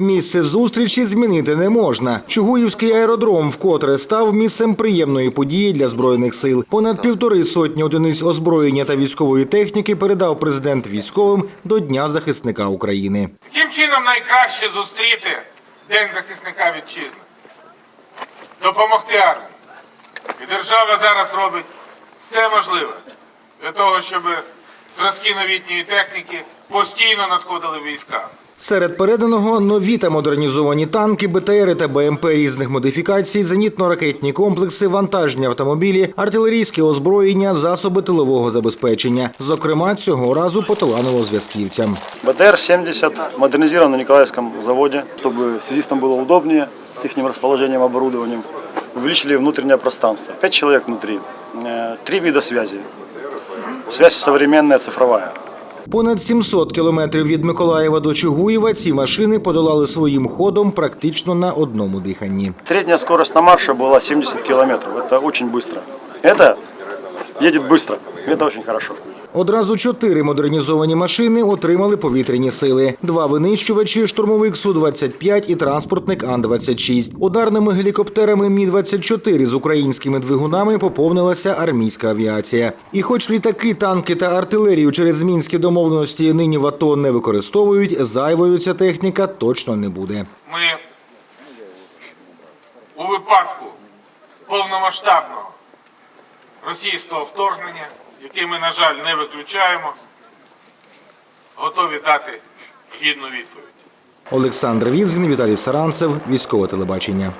Місце зустрічі змінити не можна. Чугуївський аеродром вкотре став місцем приємної події для збройних сил. Понад півтори сотні одиниць озброєння та військової техніки передав президент військовим до Дня захисника України. Яким чином найкраще зустріти День захисника вітчизни? Допомогти армії. І держава зараз робить все можливе для того, щоб зразки новітньої техніки постійно надходили війська. Серед переданого нові та модернізовані танки, БТРи та БМП різних модифікацій, зенітно-ракетні комплекси, вантажні автомобілі, артилерійське озброєння, засоби тилового забезпечення. Зокрема, цього разу поталанило зв'язківцям. БТР-70 модернизирован на Николаевском заводе, чтобы связистам было удобнее с их расположением, оборудованием. Увеличили внутреннее пространство. Пять человек внутри. Э, Три вида связи. Связь современная, цифровая. Понад 700 кілометрів від Миколаєва до Чугуєва ці машини подолали своїм ходом практично на одному диханні. Средняя скорость на марше была 70 километров. Это очень быстро. Это едет быстро. Это очень хорошо. Одразу чотири модернізовані машини отримали повітряні сили: два винищувачі, штурмовик Су-25 і транспортник Ан-26. Ударними гелікоптерами Мі-24 з українськими двигунами поповнилася армійська авіація. І хоч літаки, танки та артилерію через мінські домовленості нині в АТО не використовують, зайвою ця техніка точно не буде. Ми у випадку повномасштабного російського вторгнення, яке ми, на жаль, не виключаємо, готові дати гідну відповідь. Олександр Візгін, Віталій Саранцев, військове телебачення.